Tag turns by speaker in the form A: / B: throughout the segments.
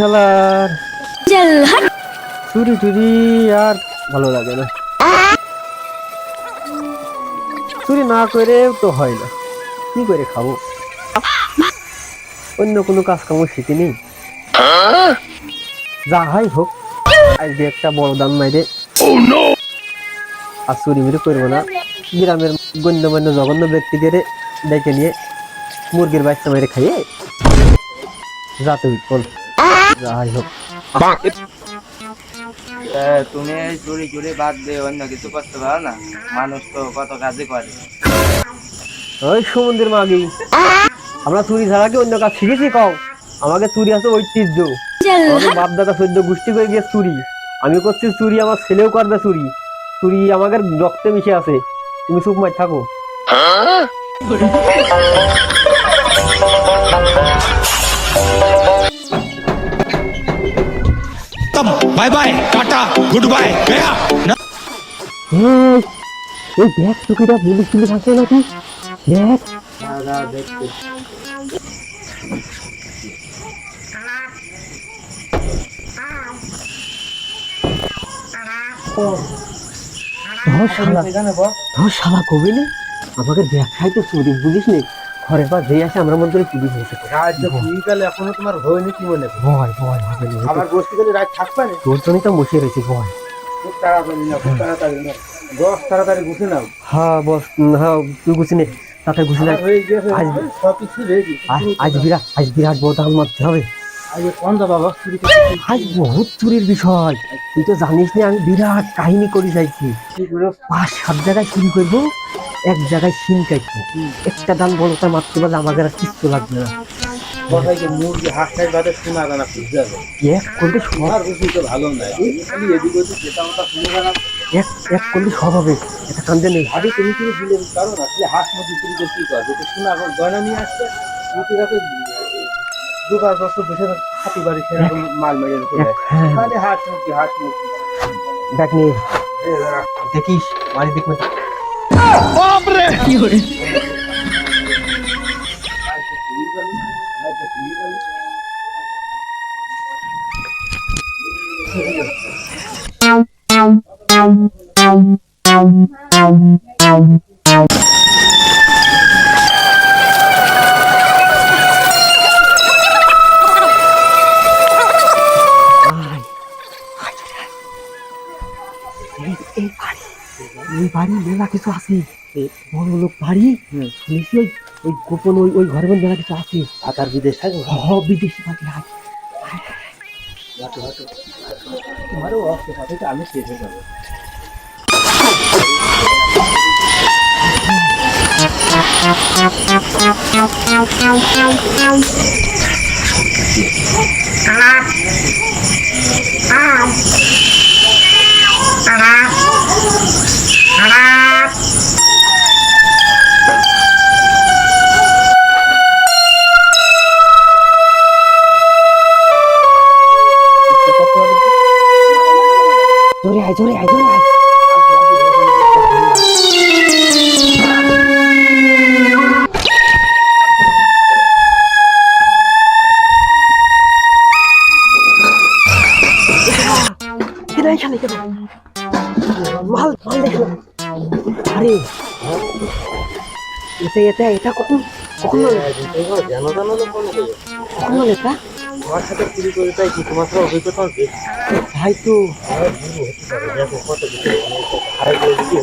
A: খেলার।
B: চুরি টুরি আর ভালো লাগে না। চুরি না করে তো হয় না। কি করে খাব? অন্য কোনো কাজ কামও শিখি নেই যা হয় হোক আজকে একটা বড় দান মাইরে আর চুরি মুড়ি করব না। গ্রামের গণ্যমান্য জঘন্য ব্যক্তিকে ডেকে নিয়ে মুরগির বাচ্চা মেরে খাইয়ে যাতে বল যা হয় হোক
C: তুমি এই চুরি চুরি বাদ দিয়ে অন্য কিছু করতে পারো না? মানুষ তো কত কাজই করে।
B: ওই সমুদ্রের মাগি আমরা চুরি ছাড়া কি অন্য কাজ শিখেছি কও? আমাকে চুরি আছে ঐতিহ্য। বাপ দাদা সদ্য গোষ্ঠী করে গিয়ে চুরি। আমি করছি চুরি আমার ছেলেও করবে চুরি। চুরি আমাদের রক্তে মিশে আছে। তুমি চুপ মার থাকো।
D: খতম bye bye tata good bye Gaya
B: এই দেখ টুকিটা বলিস কিন্তু থাকছে নাকি? দেখ। ধর শালা ধর শালা কবিলে, আমাকে দেখাই তো চুরি বুঝিস নি ঘরের পর যে আসে আমরা মনে করি পুলিশ এসে
C: বিকালে এখনও তোমার হয়নি কি মনে
B: ভয় ভয় হবে না
C: আমার গোষ্ঠীকালে রাত থাকবে না?
B: তোর জন্যই তো বসে রয়েছে ভয়।
C: খুব তাড়াতাড়ি না খুব তাড়াতাড়ি না দশ তাড়াতাড়ি গুছে নাও।
B: হ্যাঁ বস হ্যাঁ তুই গুছি নে তাতে গুছি না। আজ-
C: সব কিছু রেডি
B: আজ- বিরাট আজ বিরাট বড় দাম মারতে হবে। আজ বহুত চুরির বিষয়। তুই তো জানিস না আমি বিরাট কাহিনী করে যাইছি। পাঁচ সাত জায়গায় চুরি করব। এক জায়গায় সিন কাটবো। একটা দান বলতে মারতে পারলে আমাকে আর কিচ্ছু লাগবে না। এক করলে
C: ভালো
B: এক এক করলে সব হবে। এটা কান্দে নেই।
C: ভাবি তুমি কি হাঁস মুরগি চুরি করে কি করবে তো শোনা গয়না নিয়ে রাতে দু পাঁচ বছর বসে হাতি বাড়ি সেরকম মাল মেরে
B: হ্যাঁ।
C: খালি হাঁস মুরগি হাঁস মুরগি।
B: দেখ নে। দেখিস বাড়ি দেখবে। বাপরে কি করে Thank you. বাড়ি মেলা কিছু আছে। বড় লোক বাড়ি শুনেছি ওই ওই গোপন ওই ওই ঘরের মধ্যে মেলা কিছু আছে।
C: ঢাকার বিদেশ থাকে
B: হ বিদেশি পাখি আয়
C: তোমারও অস্ত্র আমি শেষ হয়ে যাব।
B: জোরে আয় জোরে আয়। এখানে কেন মাল মাল দেখো আরে এটা এটা এটা কখন কখন
C: জানো জানো তো কোনো
B: কখন এটা?
C: আমার সাথে চুরি করে তাই কি তোমার সাথে অভিজ্ঞতা আছে
B: ভাই তো।
C: দেখো কত কিছু হারাই করে দিতে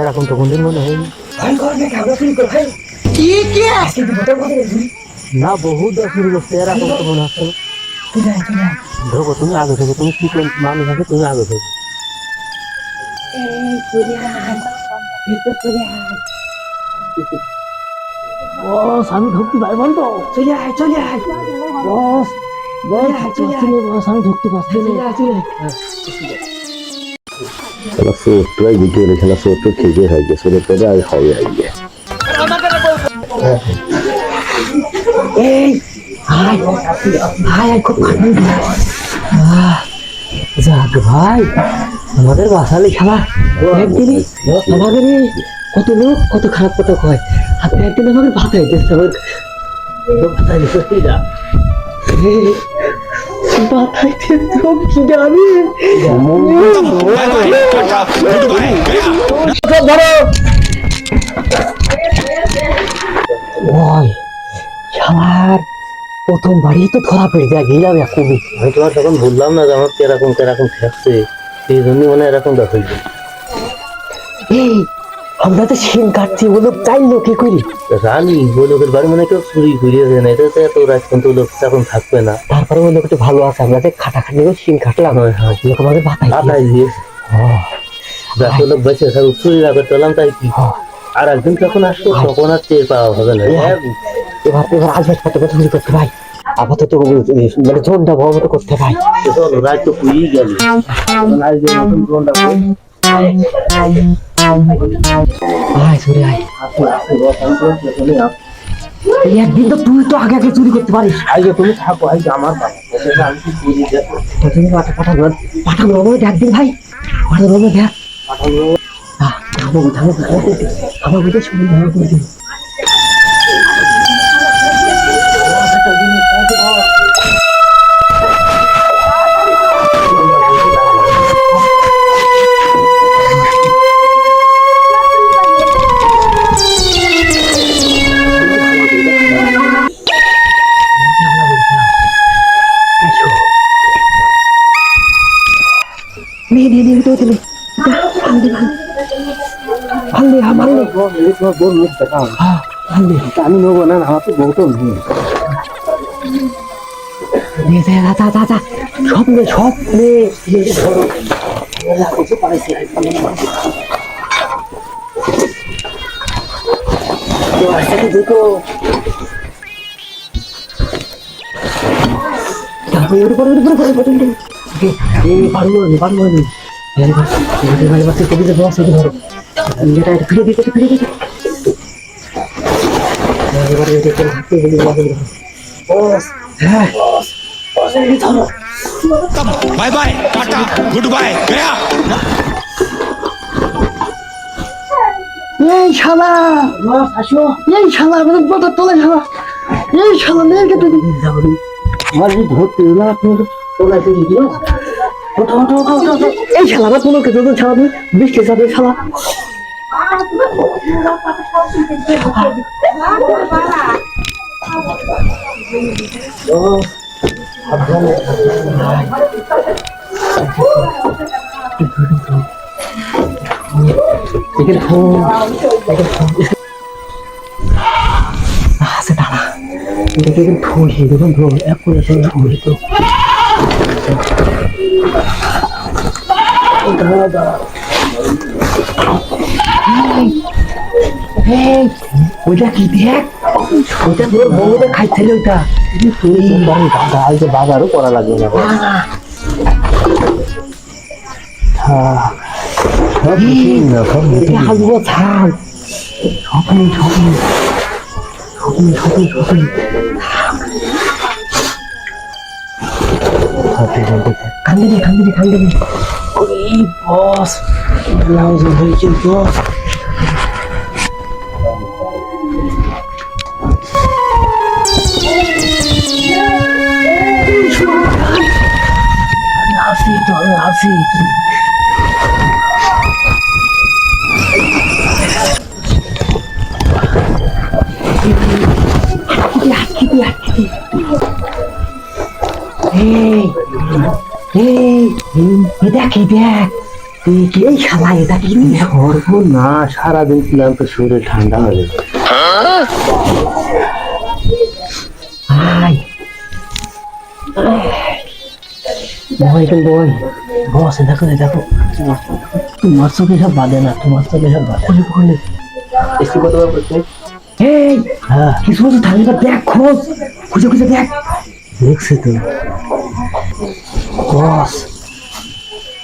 B: এরকম তো কোনদিন মনে হয়নি। না বহু দশ শুরু করছে এরকম তো মনে হচ্ছে না। ধরো তুমি আগে থেকে তুমি কি মানুষ আছে তুমি আগে থেকে। বস আমি ঢুকতে পারব তো চলে আয় চলে আয়। বস বস আমি ঢুকতে পারছি না। চলে
A: খেলা চোরটাই জিতে গেলে খেলা চোরটা ঠিকই হয়ে গেছে পরে আর হবে হয়ে গিয়ে
B: ভাই আমাদের বাসালে খেলা একদিনই আমাদের কত লোক কত খারাপ কথা কয় আপনি একদিন আমাদের ভাত হইতেছে আমার ভাত
D: ধরো
B: ওই আমার প্রথম বাড়ি তো ধরা পড়ে যায় গেলাম এখনই
A: আমি তোমার তখন বললাম না যে আমার এরকম এরকম থাকছে এই জন্য মনে এরকমটা হইল
B: আমরা তো সিম কাটছি ও লোক চাইলো কি করি
A: রানী ওই লোকের বাড়ি মানে কেউ চুরি ঘুরিয়েছে না এটা তো এত রাত কিন্তু লোক এখন থাকবে না
B: তারপরে ওই লোকটা ভালো আছে আমরা যে খাটাখাটি করে সিম কাটলাম
A: হয়, হয়।
B: লোক আমাদের বাতাই
A: আটাই দিয়ে যাতে লোক বেঁচে থাকুক চুরি না করতে পারলাম তাই কি আর একদিন যখন আসব তখন আর টের পাওয়া হবে না হ্যাঁ,
B: এবার এবার আসবাস পাতে কথা করতে ভাই আপাতত মানে জোনটা ভবত করতে ভাই
A: চলো রাত তো পুড়িয়ে গেল এখন
B: আয় সরে আয়। একদিন তো তুই তো আগে আগে চুরি করতে পারিস।
A: আগে তুমি থাকো আগে আমার
B: পাঠানো পাঠানো রমে দেখ দিন ভাই। পাঠানো দেখ।
A: পাঠানো
B: আমার বুঝে শুনে দিলে হ্যাঁ ভালো
A: আমি নেব না আমার তো বউ তো নেই
B: নে যা যা যা যা সব নে সব নে দেখো পারব পারব এই শালা এই শালা আমাদের শালা। এই শালা নিয়ে গেতে
A: আমার ধরতে তোলা দিয়ে দিও
B: ওঠো ওঠো ওঠো ওঠো। এই শালা আমার কোনো কিছু শালা তুই বৃষ্টি যাবে শালা আছে দাঁড়া কিন্তু ফোন হি দেখুন ফোন এক তো দাঁড়া এই, ওইটা কি দেখ ওইটা তোর বউটা খাইছিল ওইটা
A: দাদা আজকে বাজারও করা লাগবে না কিছুই।
B: আসব ছাড় সকালে সকালে সকালে সকালে সকালে
A: হাতে বলতে থাক।
B: কান্দিনি কান্দিনি কান্দিনি ওই বস ব্লাউজ হয়েছে বস আসি তো আমি আসি এই কি কি
A: সারাদিন ছিলাম তো শরীর ঠান্ডা হয়ে
B: বই বস দেখো দেখো তোমার চোখে সব বাদে না তোমার চোখে সব এই
A: হ্যাঁ
B: কিছু কিছু থাকলে দেখ খোঁজ খুঁজে খুঁজে দেখ
A: দেখছি তো
B: বস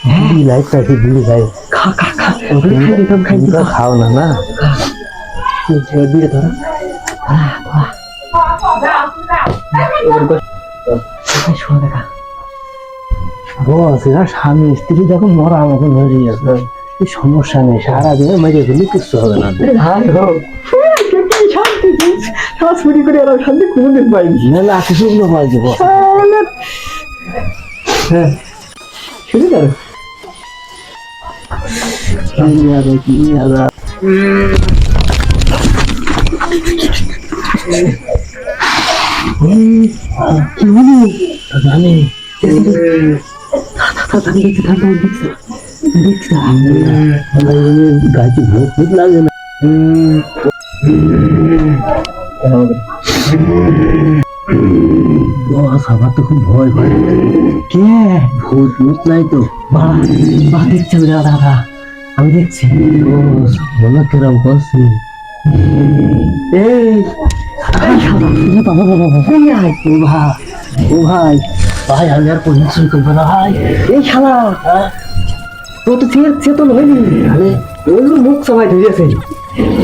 A: বিড়ি লাইট আছে বিড়ি লাইট
B: খা খা খা
A: খাও না না
B: বিড়ে ধরো
A: বস এরা স্বামী স্ত্রী দেখো মরা আমাকে গেছে এই সমস্যা নেই সারাদিনে মেরে ফেলি কিচ্ছু হবে না
B: হোক শান্তি করে শান্তি কোনোদিন পাইনি
A: মেলা কিছু পাইছে বস
B: হ্যাঁ শুরু করো
A: কি হবে কি হবে
B: কি হলো
A: জানি
B: তাড়াতাড়ি দেখছি তাড়াতাড়ি দেখছি দেখছি
A: গাছে ভূত ভূত লাগে না বস আমার তো খুব ভয় ভয়
B: কে?
A: ভূত ভূত নাই তো।
B: বাড়া বাড়া দেখছি দাদা আমি দেখছি।
A: মনে কেরম করছি?
B: এই বাবা বাবা বাবা
A: ও ভাই ও ভাই। ভাই আমি আর পরিচয় করব না ভাই।
B: এই শালা তো তো
A: আরে
B: ওই যে মুখ সবাই ধরেছে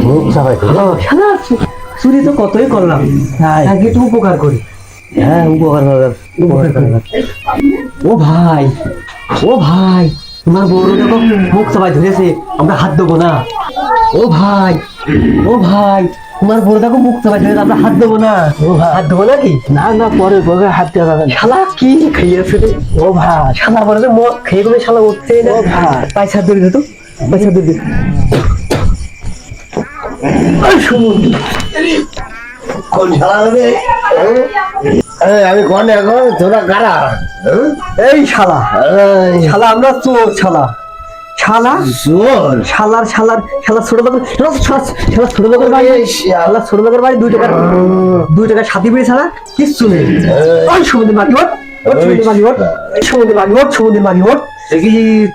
A: মুখ তো
B: চুরি তো কতই করলাম। আগে তো উপকার করি।
A: হ্যাঁ উপকার উপকার
B: ও ভাই ও ভাই তোমার বড় দেখো মুখ সবাই ধরেছে আমরা হাত দেবো না। ও ভাই ও ভাই তোমার বড় দেখো মুখ সবাই ধরেছে আমরা হাত দেবো না। ও ভাই। হাত দেবো নাকি?
A: না না পরে পরে হাত দেওয়া যাবে
B: শালা কি খাইয়েছে রে। ও ভাই শালা বলে যে মদ খেয়ে গেলে শালা উঠছে না।
A: ও ভাই।
B: পয়সা ধরে দে তো পয়সা ধরে দে। এই শুনুন।
C: কোন শালা রে? আমি কোন এখন? তোরা কারা?
B: এই শালা। শালা আমরা চোর শালা। শালা?
C: চোর?
B: শালার শালার শালা ছোট লোকের শালা ছোট লোকের বাড়ি। শালা ছোট লোকের বাড়ি দুই টাকার দুই টাকা সাথী বেড়ে ছাড়া কিচ্ছু নেই। ওই সমুদ্র মাগি ওট ওট সমুদ্র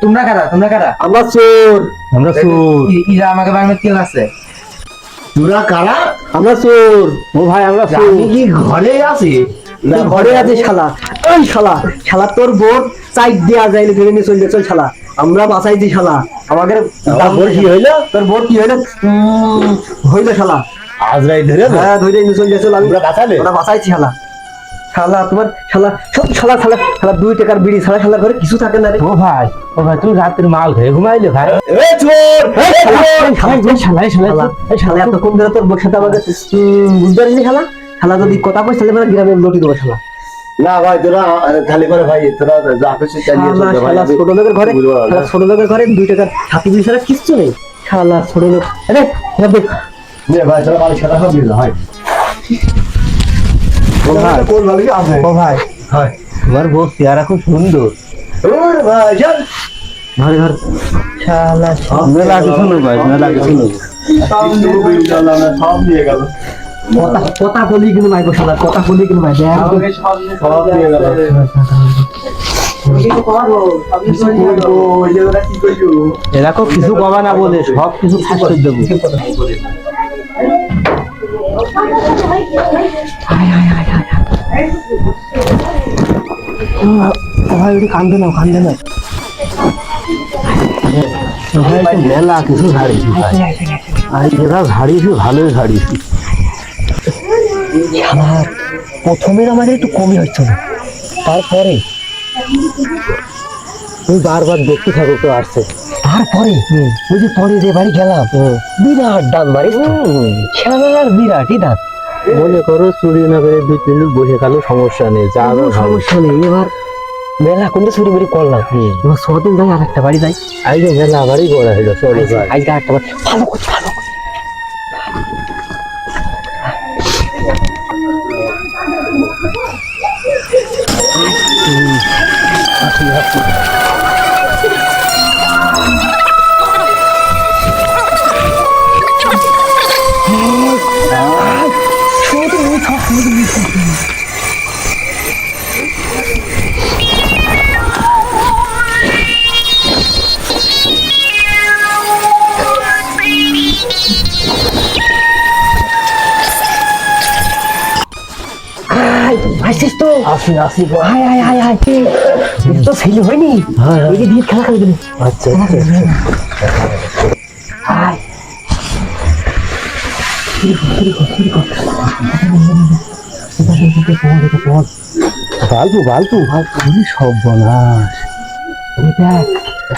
C: তোমরা কারা? তোমরা কারা?
B: আমরা চোর।
A: আমরা চোর।
C: ইরা আমাকে বাংলা কেউ আছে? তোরা কারা?
B: আমরা চোর।
A: ও ভাই আমরা চোর।
C: আমি কি ঘরে আছি?
B: না ঘরে আছে শালা। ওই শালা শালা তোর বোট চাইট দেয়া যাইলে ধরে নিয়ে চলে চল শালা। আমরা বাঁচাইছি শালা। আমাদের
A: আমার কি হইল?
B: তোর বোট কি হইল? হইল শালা।
A: আজ রাই ধরে
B: হ্যাঁ ধরে নিয়ে চলে চল
A: আমরা বাঁচালে?
B: ওরা বাঁচাইছি শালা। শালা তোমার শালা সব শালা শালা শালা দুই টাকার বিড়ি শালা শালা করে কিছু থাকে না রে।
A: ও ভাই ও ভাই তুই রাতের মাল খেয়ে ঘুমাইলে ভাই।
B: এই শালা, এই শালা, এই শালা, এই শালা, এই শালা, এতক্ষণ ধরে তোর বসে আমাকে বুঝতে পারিনি শালা? শালা যদি কথা কইস তাহলে মানে গ্রামে লটি দেবো শালা।
A: না ভাই তোরা খালি করে ভাই তোরা যা খুশি চালিয়ে
B: শালা
A: চলবে ভাই
B: শালা ছোট লোকের ঘরে শালা ছোট লোকের ঘরে দুই টাকার ছাতি বিড়ি ছাড়া কিচ্ছু নেই। শালা ছোট লোক। আরে দেখ
A: নে ভাই তোরা মাল সাদা সব ভাই ও ভাই। হয়। তোমার বউ চেহারা খুব সুন্দর।
C: ভাই চল
B: ঘরে ঘর। শালা
A: মেলা কিছু নেই ভাই মেলা কিছু নেই।
C: সব নিয়ে গেল
B: কথা কথা বলি কিন্তু মাইব শালা কথা বলি কিন্তু মাইব
C: সব সব নিয়ে গেল
A: এরকম কিছু কবা না বলে। সব কিছু শাস্তি দেবো
B: ভাই ওটি কান্দে না কান্দে না
A: ভাই তো মেলা কিছু ঝাড়িছি ভাই। আর যেটা ঝাড়িছি ভালোই ঝাড়িছি
B: শালার প্রথমের আমাদের একটু কমই তারপরে?
A: তুই বারবার দেখতে থাকো তো আসছে।
B: তারপরে? ওই যে পরে যে বাড়ি গেলাম বিরাট দাঁত বাড়ি শালার বিরাটই দাঁত
A: মনে করো চুরি না করে দুই তিন বসে খালো সমস্যা নেই যা
B: সমস্যা নেই এবার মেলা কোনটা চুরি করি করলাম। এবার সদিন যাই আর একটা বাড়ি যাই।
A: আজকে মেলা বাড়ি করা হইল সরি
B: আজকে আর একটা বাড়ি। ভালো করছি ভালো Oh, আসছিস তো?
A: আসি আসি
B: হায় হায় হায় এটা তো ছেলে হয়নি?
A: হ্যাঁ, হ্যাঁ।
B: এই দিয়ে খেলা খেলবি
A: আচ্ছা আচ্ছা আচ্ছা। বালতু বালতু বালতু সব
B: ওই দেখ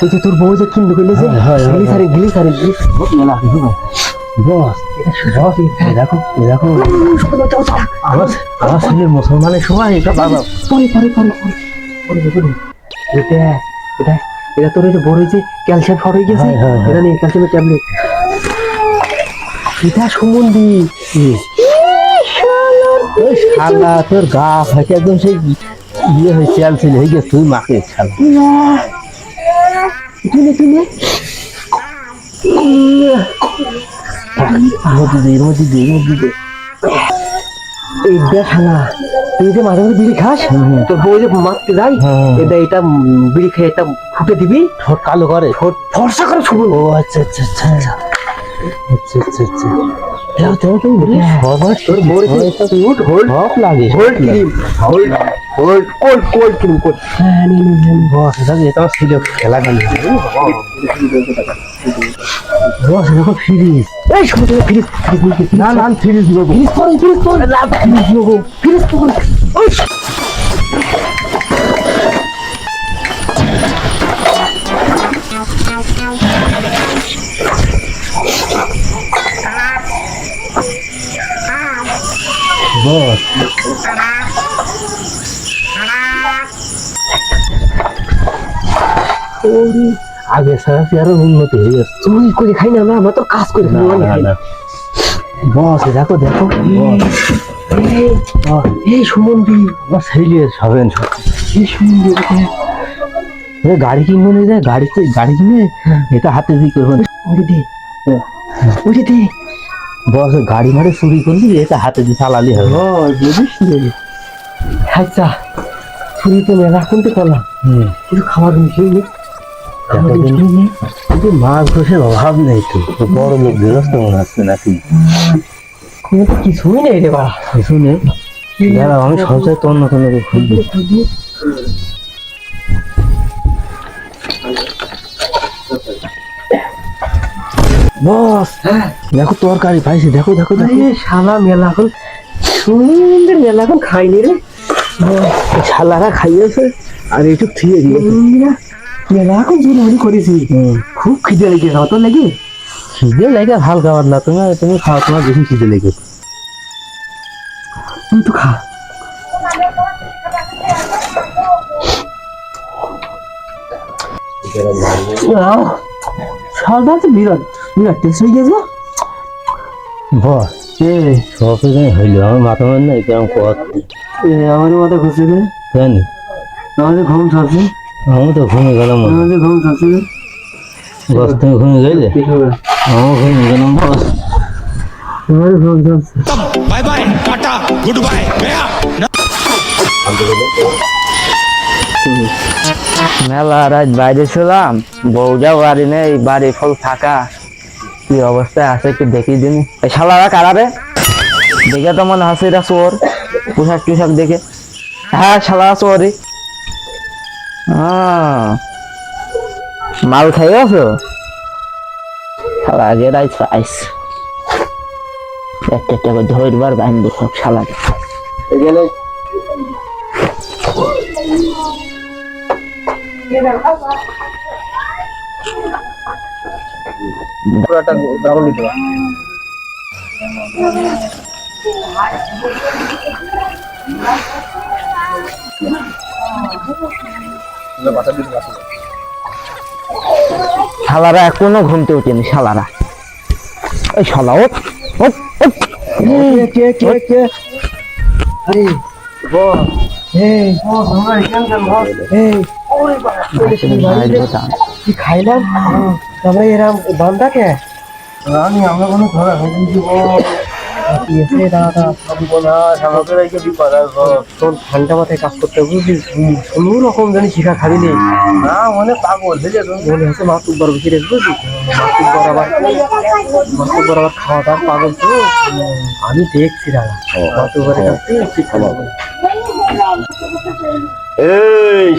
B: যে তোর বউ যে কিনবে করলে যে
A: হ্যাঁ,
B: গিলি সারি গিলি সারি গিলি। মেলা।
A: বস বস দেখো দেখো। আমার আমার মুসলমানের সময় এটা বাবা
B: পরে পরে পরে পরে এটা এটা এটা তোর যে বড় যে ক্যালসিয়াম শর্ট হয়ে গেছে?
A: হ্যাঁ, হ্যাঁ, হ্যাঁ।
B: এটা নিয়ে ক্যালসিয়ামের ট্যাবলেট। এটা সুমন্দি।
A: ওই শালা তোর গা ফাঁকে একদম সেই ইয়ে হয়ে ছিল হয়ে গেছে তুই মাকে শালা।
B: তুলে তুলে
A: মধ্যে দে এর মধ্যে দে এর মধ্যে দে
B: এই দেখ তুই যে মাঝে মাঝে বিড়ি খাস তোর বউ যে মারতে যাই
A: হ্যাঁ।
B: এটা এটা বিড়ি খেয়ে এটা ফুটে দিবি
A: ঠোঁট কালো করে।
B: ঠোঁট ফর্সা করে শুভ
A: ও আচ্ছা আচ্ছা আচ্ছা। আচ্ছা আচ্ছা আচ্ছা
B: তোর বউর কিউট হোল্ড
A: লাগে
B: hold hold hold cold cold cream cold হ্যাঁ নে নে
A: বস এটা আমার ছিল খেলা খেলি বস এরকম ফ্রিজ
B: এই সময় ফ্রিজ
A: না না ফ্রিজ নেব।
B: ফ্রিজ করো ফ্রিজ করো। না ফ্রিজ নেব। ফ্রিজ করো। ওই।
A: বস।
B: ওরে
A: আগে সারা আরও উন্নতি হয়ে গেছে।
B: তুই করে খাই না আমরা আমরা তো কাজ করে খাই।
A: না বস দেখো দেখো।
B: এই, এই সুমন্দি
A: আমার ছেলে সব।
B: এই সুমন্দি এটা
A: এ গাড়ি কিনবো না যে গাড়িতে গাড়ি কিনে এটা হাতে দিয়ে করব।
B: দে। ওরে দে।
A: বস গাড়ি মারে চুরি করলি এটা হাতে দিয়ে চালালি হবে।
B: বুঝিস আচ্ছা ছুরি তো মেলা
A: হুম।
B: কিন্তু খাবার মিশিয়ে
A: কিন্তু মাছ ঘোষের অভাব নেই তো। বড় লোক গৃহস্থ মনে হচ্ছে নাকি?
B: কোনো তো কিছুই নেই রে বাড়া
A: কিছু নেই? দাঁড়াও আমি সবচেয়ে তো অন্য কোনো খুঁজবো। বস দেখো তরকারি পাইছি দেখো দেখো দেখো।
B: শালা মেলা এখন সুন্দর মেলা এখন খাইনি রে।
A: শালারা খাইয়েছে আর একটু থিয়ে দিয়েছে।
B: সুন্দর মেলা করেছি। খুব খিদে লেগেছে অত লেগে
A: খিদে লেগে ভালো খাবার না তুমি তুমি খাও তোমার বেশি খিদে লেগে
B: তুই তো খা। তো বিরাট বিরাট টেস্ট হয়ে গেছে?
A: বস সব হইল আমার মাথা মার নাই কেমন
B: এ, আমাদের মাথা ঘুরছে
A: জানি।
B: আমাদের ঘুম ছাড়ছে
A: আমি তো ঘুমিয়ে গেলাম তুমি ঘুমিয়ে গেলে আমি ঘুমিয়ে গেলাম
D: bye bye tata good bye
E: মেলা রাত বাইরে ছিলাম বউজা বাড়ি নেই বাড়ি ফল থাকা কি অবস্থায় আছে একটু দেখি দিন। এই শালারা কারারে দেখে তো মনে হচ্ছে এটা চোর। পোশাক টুশাক দেখে। হ্যাঁ শালা চোরই। মাল খাই আছো? শালা, আগে রাইস আইস একটা একটা করে ধরবার বাহিনী সব শালাকে।
B: এখানে পুরাটা নিতে হবে।
E: শালারা এখনও ঘুমতে উঠেনি শালারা। ওই শালা ওঠ
B: কে কে কে কে? আরে বস এই বস আমরা এই ওরে বাবা কি? খাইলাম তারপরে এরম বান্দাকে আমি আমরা কোনো ধরা হয়নি এসে দাদা তোর ঠান্ডা মাথায় কাজ করতে বুঝলি কোনো রকম জানি শিখা খাবি নি না মনে পাগল বুঝলি মনে হচ্ছে মাতুব বড় বেশি রেখে বুঝলি মাতুব বড় আবার মাতুব বড় আবার খাওয়া দাওয়া পাগল তো আমি দেখছি দাদা মাতুব বড় কাছে খাওয়া
F: এই,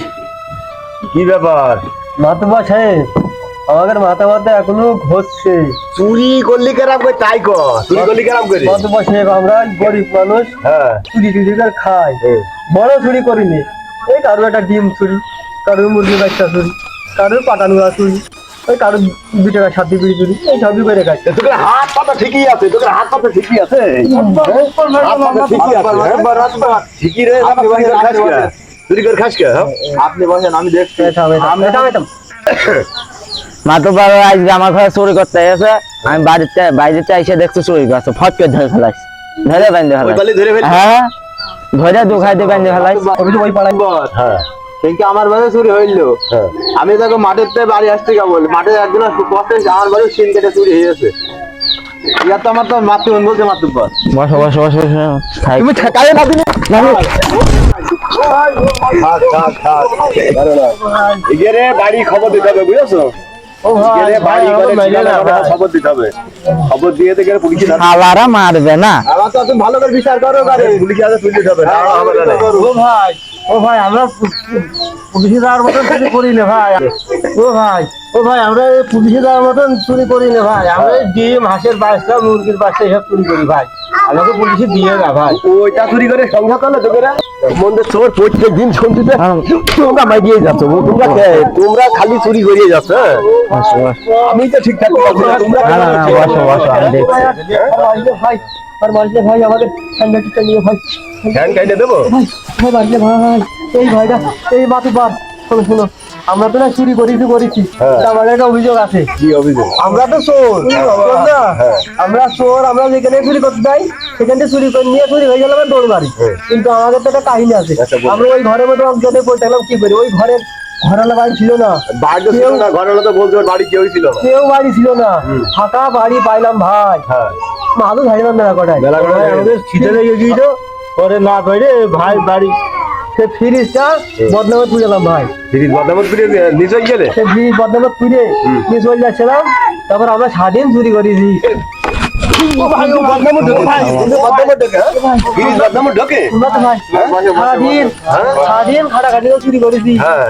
F: কি ব্যাপার?
B: মাতবা সাহেব আমাদের মাথা মাথা এখনও ঘষছে
F: চুরি করলি কেরাম করে তাই কর চুরি করলি কেরাম করে
B: মাতবা সাহেব আমরা গরিব মানুষ
F: হ্যাঁ
B: চুরি টুরি করে খাই বড় চুরি করিনি এই কারও একটা ডিম চুরি কারোর মুরগি বাচ্চা চুরি কারোর পাটানুয়া চুরি ওই কারোর দু টাকা সাথে বিড়ি চুরি এই সবই করে খাই
F: তোকে হাত পাতা ঠিকই আছে তোকে হাত পাতা ঠিকই আছে ঠিকই হ্যাঁ? রে চুরি করে খাস কে চুরি করে খাস কে হ্যাঁ?
B: আপনি বসেন আমি দেখছি
E: মাতুবার আজকে আমার ঘরে চুরি করতে এসে আমি বাড়িতে বাইরেতে এসে দেখছি চুরি করছে। ফট করে ধরে ফেলাইছে। ধরে
F: ওই
E: ফেলাই
F: ফেলি
E: হ্যাঁ ধরে দুখাই দিয়ে বেঁধে ফেলাই
B: ওই পাড়ায়
F: হ্যাঁ।
B: আমার বাড়ি চুরি হইল।
F: হ্যাঁ।
B: আমি দেখো মাঠের থেকে বাড়ি আসতে কেবল মাঠে একদিন কষ্টে আমার বাড়ি সিন কেটে চুরি হয়ে গেছে। তো আমার তো মাতৃ বলছে মাতৃপর
E: বসো বসো বসো খাই
B: না।
F: এগিয়ে বাড়ি খবর দিতে হবে বুঝেছ? খবর দিতে হবে। খবর দিয়ে পুলিশে
E: মারবে না।
B: আমার তো তুমি ভালো করে বিচার করো গাড়ি
F: আছে তুলতে হবে হবে
B: ও ভাই ও ভাই আমরা পুলিশে যাওয়ার মতন চুরি করি না ভাই। ও ভাই ও ভাই আমরা পুলিশে যাওয়ার মতন চুরি করি না ভাই। আমরা ডিম হাঁসের বাচ্চা মুরগির বাচ্চা এসব চুরি করি ভাই। আমাকে পুলিশে দিয়ে না ভাই।
F: ওইটা চুরি করে সংখ্যা করলে তোকেরা মন্দির চোর প্রত্যেক দিন শুনতে তোমরা মাইকিয়ে যাচ্ছ তোমরা তোমরা খালি চুরি করিয়ে যাচ্ছ হ্যাঁ?
E: বসো বসো
F: আমি তো ঠিকঠাক বলছি না, তোমরা
E: না না না বসো বসো আমি দেখছি।
B: ভাই আর মারলে ভাই আমাদের ঠান্ডা টিকা নিয়ে ভাই।
F: ফ্যান খাইতে দেবো?
B: ভাই ভাই মারলে ভাই এই ভাইটা এই মাতু বাদ শোনো শোনো। আমরা তো না চুরি করেছি করেছি।
F: হ্যাঁ।
B: আমার একটা অভিযোগ আছে।
F: কি অভিযোগ?
B: আমরা তো চোর। না?
F: হ্যাঁ।
B: আমরা চোর আমরা যেখানে চুরি করতে যাই সেখান থেকে চুরি করে নিয়ে চুরি হয়ে গেল আমার দৌড় বাড়ি
F: হ্যাঁ।
B: কিন্তু আমাদের তো একটা কাহিনী আছে।
F: আচ্ছা,
B: আমরা ওই ঘরের মধ্যে অজ্ঞানে পড়ে থাকলাম কি করি? ওই ঘরের ঘরালা বাড়ি ছিল না।
F: বাড়ি ছিল না ঘরের তো বলতে বাড়ি কেউই ছিল না।
B: কেউ বাড়ি ছিল না। ফাঁকা বাড়ি পাইলাম ভাই। মাদু ধাইলাম মেলা কটায়
F: মেলা কটায়
B: ভাই, লেগে গিয়েছিল পরে না পাইরে ভাই বাড়ি সে ফ্রিজটা বদনামে তুলেলাম ভাই।
F: ফিরিজ বদামত ফিরে নিচে গেলে?
B: সে ফ্রিজ বদনামে তুলে নিয়ে চলে যাচ্ছিলাম তারপর আমরা স্বাধীন চুরি করেছি।
F: বদনামত বদনামত হ্যাঁ? বদনামত হ্যাঁ।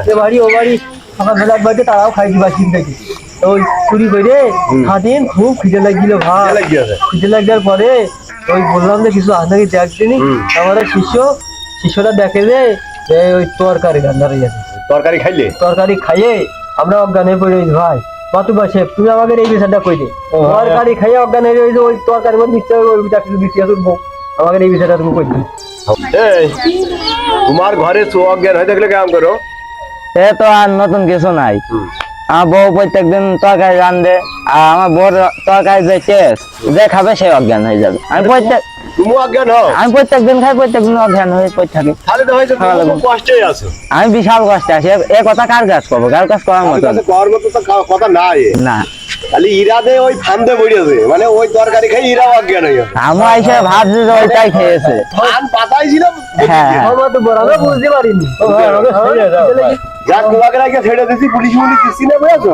B: তারাও খাইছি বাসিন থেকে ওই চুরি করে সারাদিন খুব খিদে লাগছিল ভাই।
F: কে
B: খিদে লাগার পরে ওই বললাম যে কিছু আছে নাকি দেখছিনি আমার শিষ্য শিষ্যটা দেখে যে যে ওই তরকারি রান্না হয়ে গেছে
F: তরকারি খাইলে?
B: তরকারি খাইয়ে আমরা অজ্ঞান হয়ে পড়ে ভাই। মাতুবা শেফ তুমি আমাকে এই বিষয়টা কই দে? তরকারি খাইয়ে অজ্ঞান হয়ে গেছে ওই তরকারি মধ্যে নিশ্চয় ওই চাকরি দিতে আসব আমাকে এই বিষয়টা তুমি কই দিই
F: তোমার ঘরে অজ্ঞান হয়ে থাকলে কাম করো?
E: এ তো আর নতুন কিছু নাই। আমার বউ প্রত্যেকদিন তরকারি রান্ধে আর আমার বউর তরকারি যে টেস্ট যে খাবে সে অজ্ঞান হয়ে যাবে। আমি প্রত্যেক আমি প্রত্যেকদিন খাই প্রত্যেকদিন অজ্ঞান হয়ে পড়ে থাকি। বিশাল কষ্টে আছি। এ- কথা কার কাজ করব কার কাজ করার মতো
F: কথা নাই।
E: না।
F: খালি ইরাদে ওই ফান্দে পড়েছে মানে ওই তরকারি খাই ইরা অজ্ঞান হয়ে
E: আমার এসে ভাবছি যে ওইটাই খেয়েছে।
F: ধান পাতাই ছিল
E: হ্যাঁ
B: তো বড় বুঝতে পারিনি।
F: যা তোমাকে ছেড়ে দিছি পুলিশ মুলি দিচ্ছি না বুঝেছ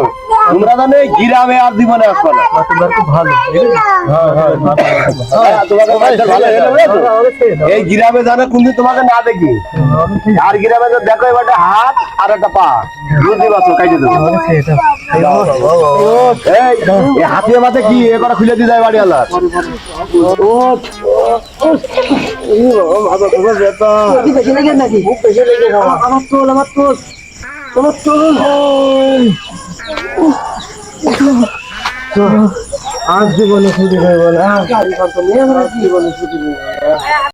F: তোমরা জানে গ্রামে আর দিব না আসবে না
B: তোমার খুব ভালো
F: হ্যাঁ, হয়ে। এই গ্রামে জানে কোনদিন তোমাকে না দেখি। আর গ্রামে তো দেখো এবার হাত আর একটা পা বুঝতে পারছ কাইতে দেবো। এই হাতিয়ে কি এ করা খুলে দিয়ে যায় বাড়ি আলার
B: কি বেশি লেগে নাকি? আমার- আমার তোল, আমার তোল। আমার তোল। আর জীবনে ছুটি হয়ে গেল আর জীবনে ছুটি হয়ে